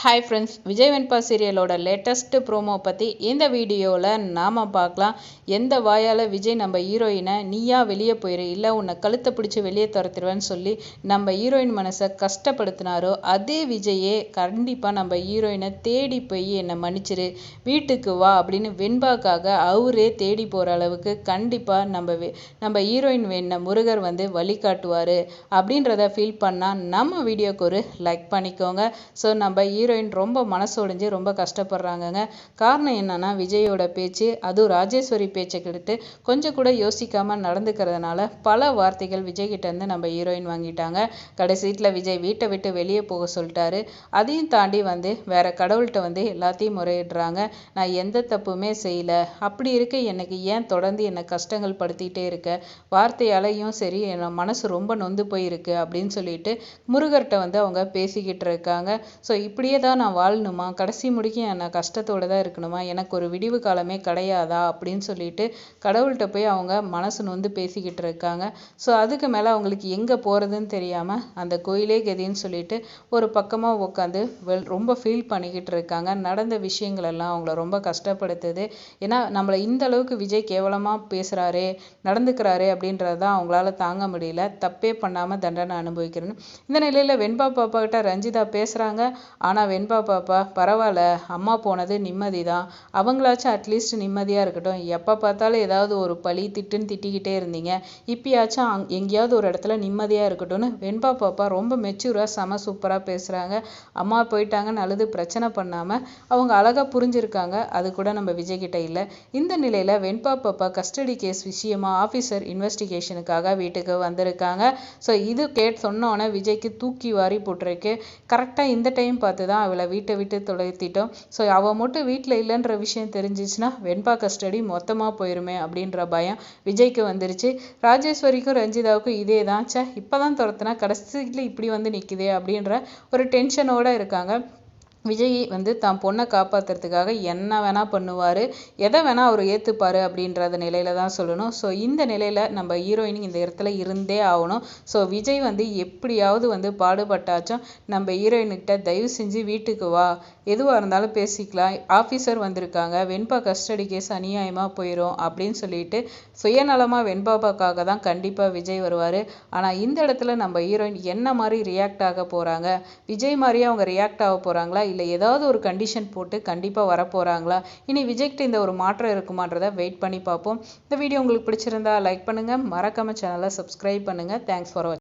Hi friends Vijay Venba சீரியலோட latest promo பற்றி இந்த வீடியோவில் நாம் பார்க்கலாம். எந்த வாயால் விஜய் நம்ம ஹீரோயினை நீயா வெளியே போயிரு இல்லை உன்னை கழுத்தை பிடிச்சி வெளியே துரத்துருவேன்னு சொல்லி நம்ம ஹீரோயின் மனசை கஷ்டப்படுத்தினாரோ அதே விஜயே கண்டிப்பாக நம்ம ஹீரோயினை தேடி போய் என்னை மன்னிச்சிரு வீட்டுக்கு வா அப்படின்னு வெண்பாக்காக அவரே தேடி போகிற அளவுக்கு கண்டிப்பாக நம்ம நம்ம ஹீரோயின் வேண முருகர் வந்து வழிகாட்டுவார் அப்படின்றத ஃபீல் பண்ணால் நம்ம வீடியோக்கு ஒரு லைக் பண்ணிக்கோங்க. ஸோ நம்ம ஹீரோ ஹீரோயின் ரொம்ப மனசு ரொம்ப கஷ்டப்படுறாங்கங்க. காரணம் என்னன்னா விஜயோட பேச்சு அதுவும் ராஜேஸ்வரி பேச்சை கெடுத்து கொஞ்சம் கூட யோசிக்காம நடந்துக்கிறதுனால பல வார்த்தைகள் விஜய்கிட்டேருந்து இருந்து நம்ம ஹீரோயின் வாங்கிட்டாங்க. கடைசீட்டில் விஜய் வீட்டை விட்டு வெளியே போக சொல்லிட்டாரு. அதையும் தாண்டி வந்து வேற கடவுள்கிட்ட வந்து எல்லாத்தையும் முறையிடுறாங்க. நான் எந்த தப்புமே செய்யல. அப்படி இருக்க எனக்கு ஏன் தொடர்ந்து என்னை கஷ்டங்கள் படுத்திக்கிட்டே இருக்க? வார்த்தையாலையும் சரி என் மனசு ரொம்ப நொந்து போயிருக்கு அப்படின்னு சொல்லிட்டு முருகர்கிட்ட வந்து அவங்க பேசிக்கிட்டு இருக்காங்க. ஸோ இப்படியே தான் நான் வாழணுமா? கடைசி முடிக்கும் நான் கஷ்டத்தோடு தான் இருக்கணுமா? எனக்கு ஒரு விடிவு காலமே கிடையாதா? அப்படின்னு சொல்லிட்டு கடவுள்கிட்ட போய் அவங்க மனசு நொந்து பேசிக்கிட்டு இருக்காங்க. ஸோ அதுக்கு மேலே அவங்களுக்கு எங்கே போகிறதுன்னு தெரியாமல் அந்த கோயிலே கதின்னு சொல்லிட்டு ஒரு பக்கமாக உட்காந்து வெல் ரொம்ப ஃபீல் பண்ணிக்கிட்டு இருக்காங்க. நடந்த விஷயங்கள் எல்லாம் அவங்கள ரொம்ப கஷ்டப்படுத்துது. ஏன்னா நம்மளை இந்த அளவுக்கு விஜய் கேவலமாக பேசுகிறாரே நடந்துக்கிறாரே அப்படின்றது தான் அவங்களால தாங்க முடியல. தப்பே பண்ணாமல் தண்டனை அனுபவிக்கிறேன்னு இந்த நிலையில் வெண்பா பாப்பா கிட்ட ரஞ்சிதா பேசுகிறாங்க ஆனால் வெண்பா பாப்பா பரவாயில்ல. அம்மா போனது நிம்மதி தான் அவங்களாச்சும் அட்லீஸ்ட் நிம்மதியாக இருக்கட்டும். எப்போ பார்த்தாலும் ஏதாவது ஒரு பழி திட்டுன்னு திட்டிக்கிட்டே இருந்தீங்க. இப்பயாச்சும் அங் எங்கேயாவது ஒரு இடத்துல நிம்மதியாக இருக்கட்டும்னு வெண்பா பாப்பா ரொம்ப மெச்சூராக செம சூப்பராக பேசுகிறாங்க அம்மா போயிட்டாங்கன்னு அழுது பிரச்சனை பண்ணாமல் அவங்க அழகாக புரிஞ்சிருக்காங்க. அது கூட நம்ம விஜய்கிட்ட இல்லை. இந்த நிலையில் வெண்பா பாப்பா கஸ்டடி கேஸ் விஷயமா ஆஃபீஸர் இன்வெஸ்டிகேஷனுக்காக வீட்டுக்கு வந்திருக்காங்க. ஸோ இது கேட் சொன்னோன்னே விஜய்க்கு தூக்கி வாரி போட்டிருக்கு. கரெக்டாக இந்த டைம் பார்த்து தான் அவளை வீட்டை விட்டு தொலைத்திட்டோம் ஸோ அவள் மட்டும் வீட்டில் இல்லைன்ற விஷயம் தெரிஞ்சிச்சுன்னா வெண்பா கஸ்டடி மொத்தமாக போயிருமே அப்படின்ற பயம் விஜய்க்கு வந்துருச்சு. ராஜேஸ்வரிக்கும் ரஞ்சிதாவுக்கும் இதே தான். சே இப்போ தான் துரத்துனா கடைசியில் இப்படி வந்து நிற்குதே அப்படின்ற ஒரு டென்ஷனோடு இருக்காங்க. விஜய் வந்து தான் பொண்ணை காப்பாற்றுறதுக்காக என்ன வேணால் பண்ணுவார் எதை வேணால் அவர் ஏற்றுப்பார் அப்படின்றத நிலையில தான் சொல்லணும். ஸோ இந்த நிலையில் நம்ம ஹீரோயின் இந்த இடத்துல இருந்தே ஆகணும். ஸோ விஜய் வந்து எப்படியாவது வந்து பாடுபட்டாச்சும் நம்ம ஹீரோயின்கிட்ட தயவு செஞ்சு வீட்டுக்கு வா. எதுவாக இருந்தாலும் பேசிக்கலாம். ஆஃபீஸர் வந்திருக்காங்க. வெண்பா கஸ்டடி கேஸ் அநியாயமாக போயிடும் அப்படின்னு சொல்லிட்டு சுயநலமாக வெண்பாப்பாக்காக தான் கண்டிப்பாக விஜய் வருவார். ஆனால் இந்த இடத்துல நம்ம ஹீரோயின் என்ன மாதிரி ரியாக்ட் ஆக போகிறாங்க விஜய் மாதிரியே அவங்க ரியாக்ட் ஆக போகிறாங்களா இல்லை ஏதாவது ஒரு கண்டிஷன் போட்டு கண்டிப்பாக வரப்போகிறாங்களா இனி விஜய்கிட்ட இந்த ஒரு மாற்றம் இருக்குமான்றதை வெயிட் பண்ணி பார்ப்போம். இந்த வீடியோ உங்களுக்கு பிடிச்சிருந்தா லைக் பண்ணுங்கள் மறக்காமல் சேனலை சப்ஸ்கிரைப் பண்ணுங்கள் தேங்க்ஸ் ஃபார் வாட்சிங்